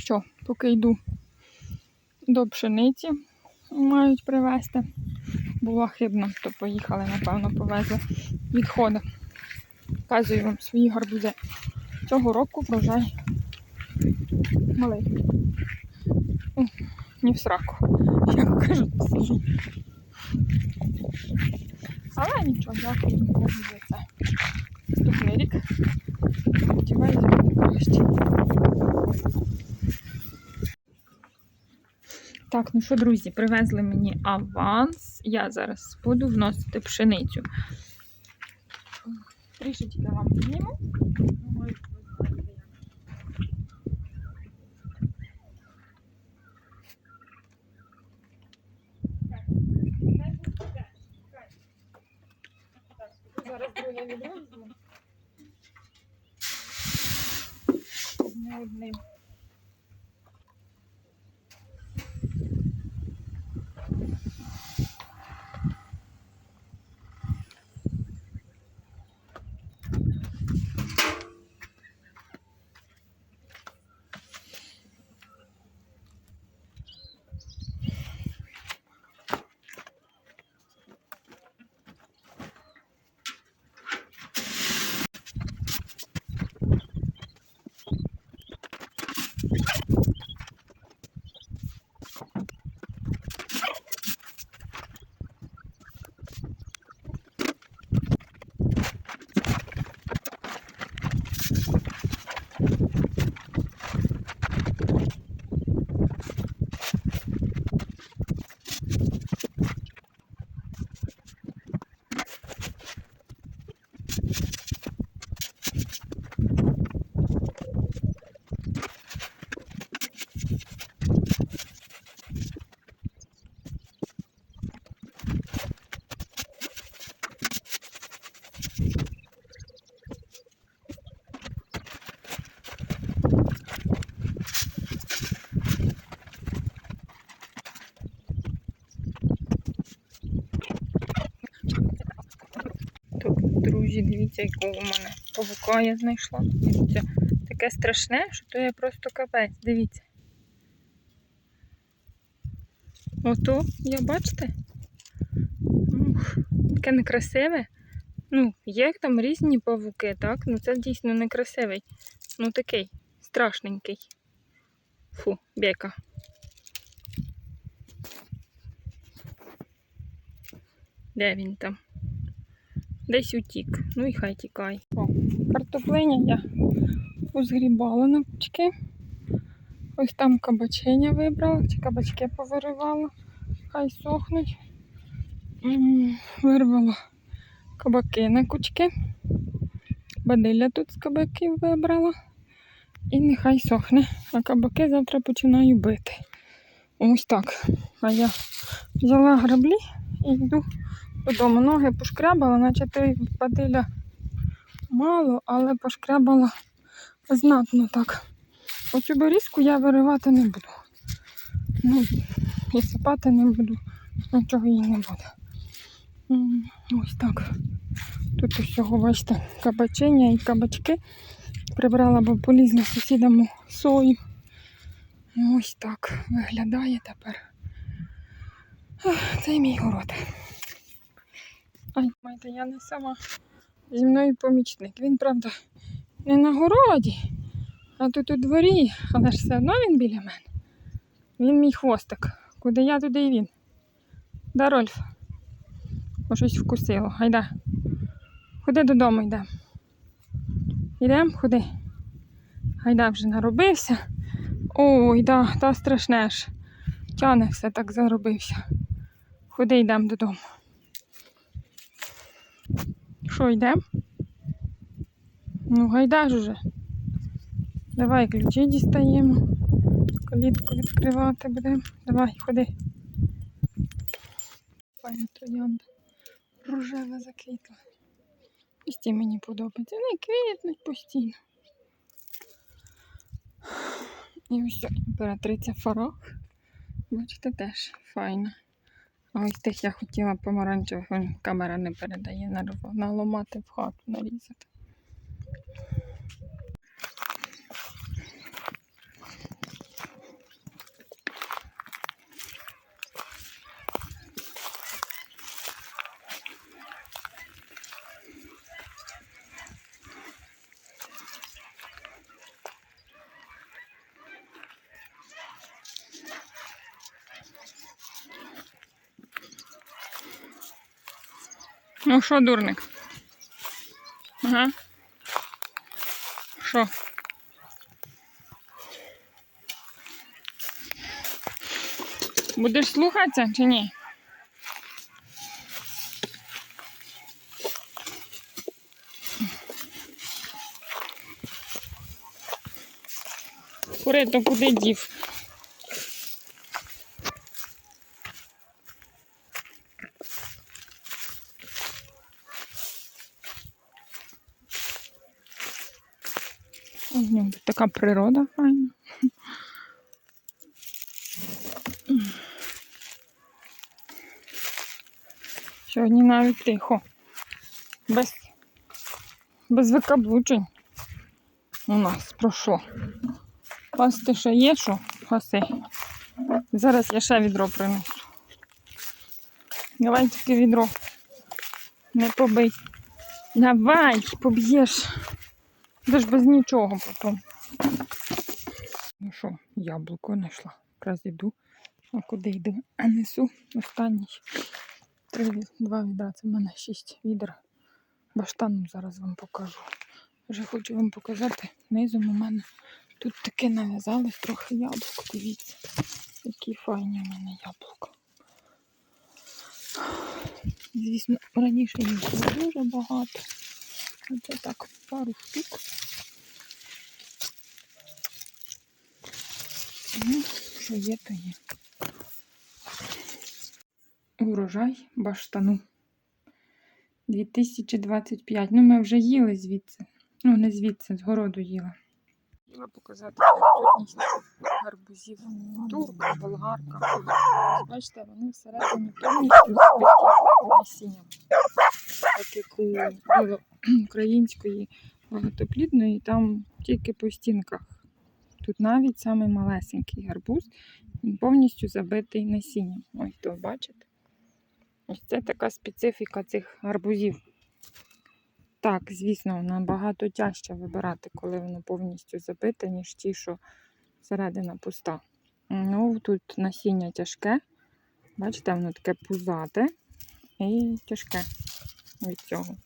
що, поки йду до пшениці, мають привезти. Була хибна, то поїхали, напевно, повезли відходи. Показую вам свої гарбузи. Цього року врожай. О, ні в сраку, як кажуть, сижу. Але нічого, дякую Богу за це. Наступний рік. Сподіваюся, буде краще. Так, ну що, друзі, привезли мені аванс. Я зараз буду вносити пшеницю. Трішечки вам зніму. Зараз друге одним. Тут, друзі, дивіться, якого у мене павука я знайшла. Дивіться, таке страшне, що то є просто капець. Дивіться. Ото, я бачите? Ух, таке некрасиве. Ну, є там різні павуки, так? Ну це дійсно некрасивий. Ну такий, страшненький. Фу, бека. Де він там? Десь утік. Ну і хай тікай. О, картоплиня я позгрібала на пучки. Ось там кабачиня вибрала, чи кабачки повиривала. Хай сохнуть. Вирвала кабаки на кучки. Бадилля тут з кабаків вибрала. І нехай сохне. А кабаки завтра починаю бити. Ось так. А я взяла граблі і йду додому. Ноги пошкрябала, наче той бадилля мало, але пошкрябала знатно так. Оцю берізку я виривати не буду. Ну, і сипати не буду, нічого їй не буде. Ось так. Тут усього, бачите, кабачиня і кабачки. Прибрала, бо полізла сусідам сою. Ось так виглядає тепер. Це мій город. Ай, маєте, я не сама. Зі мною помічник. Він, правда, не на городі, а тут у дворі, але ж все одно він біля мене. Він мій хвостик. Куди я, туди і він. Да, Рольф? Бо щось вкусило. Гайда. Ходи додому йдемо. Йдемо, ходи. Гайда вже наробився. Ой, да, та страшне ж. Тяне все так заробився. Ходи йдемо додому. Що, йдемо? Ну, гайда ж уже. Давай ключі дістаємо. Калітку відкривати будемо. Давай, ходи. Файна троянда. Рожева заквітла. Ось ті мені подобається. Вони квітнуть постійно. І ось імператриця Фарах. Бачите, теж файна. Ось тих я хотіла помаранчевих, камера не передає, наламати в хату, нарізати. Ну що, дурник? Ага. Що? Будеш слухатися чи ні? Кури, то куди дів? Ньому така природа файна. Сьогодні навіть тихо. Без, без викаблучень. У нас про що? Пасти ще є, що? Паси. Зараз я ще відро принесу. Давай тільки відро. Не побий. Давай, поб'єш. Ти ж без нічого потім. Ну що, яблуко знайшла. Якраз іду. А куди йду? Несу останній. Три, два відра. Це в мене шість відер. Баштаном зараз вам покажу. Вже хочу вам показати. Низом у мене тут таке нав'язалось трохи яблук. Дивіться, які файні у мене яблука. Звісно, раніше їх було дуже багато. Оце так пару штук. Ну, що є, то є. Урожай баштану. 2025. Ну, ми вже їли звідси. Ну, не звідси, з городу їла. Хотіла показати присутність гарбузів. Турка, болгарка. Бачите, вони всередині повністю насінням. Так як у української багатоплідної, там тільки по стінках. Тут навіть самий малесенький гарбуз, він повністю забитий насінням. Ось то бачите? Ось це така специфіка цих гарбузів. Так, звісно, набагато тяжче вибирати, коли воно повністю забите, ніж ті, що середина пуста. Ну, тут насіння тяжке. Бачите, воно таке пузате і тяжке від цього.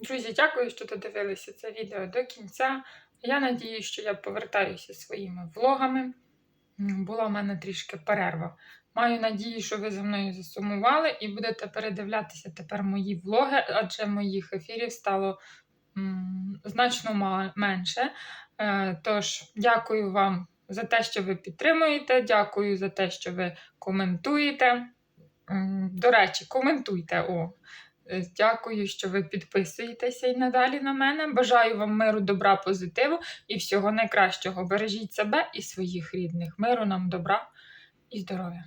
Друзі, дякую, що додивилися це відео до кінця. Я надію, що я повертаюся своїми влогами. Була в мене трішки перерва. Маю надію, що ви за мною засумували і будете передивлятися тепер мої влоги, адже моїх ефірів стало м, значно менше. Е, Тож, дякую вам за те, що ви підтримуєте. Дякую за те, що ви коментуєте. До речі, коментуйте. О. Е, Дякую, що ви підписуєтеся і надалі на мене. Бажаю вам миру, добра, позитиву і всього найкращого. Бережіть себе і своїх рідних. Миру нам, добра і здоров'я.